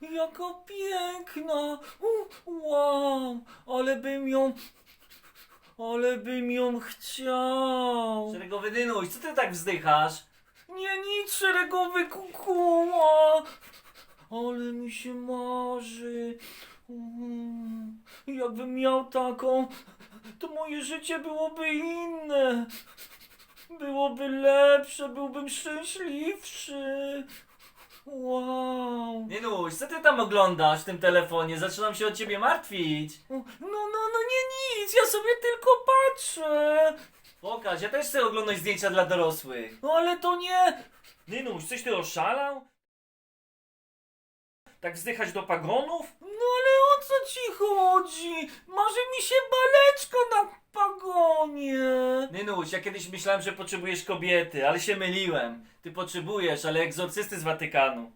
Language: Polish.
Jaka piękna! Wow! Ale bym ją... Ale bym ją chciał! Szeregowy Dynuś, co ty tak wzdychasz? Nie nic, szeregowy kukuła! Ale mi się marzy. Mm, Jakbym miał taką, to moje życie byłoby inne. Byłoby lepsze, byłbym szczęśliwszy. Wow. Dynuś, co ty tam oglądasz w tym telefonie? Zaczynam się o ciebie martwić. No, no, no nie nic, ja sobie tylko patrzę. Pokaż, ja też chcę oglądać zdjęcia dla dorosłych. No ale to nie... Dynuś, coś ty oszalał? Tak wzdychać do pagonów? No ale o co ci chodzi? Marzy mi się baleczko na pagonie. Dynuś, ja kiedyś myślałem, że potrzebujesz kobiety, ale się myliłem. Ty potrzebujesz, ale egzorcysty z Watykanu.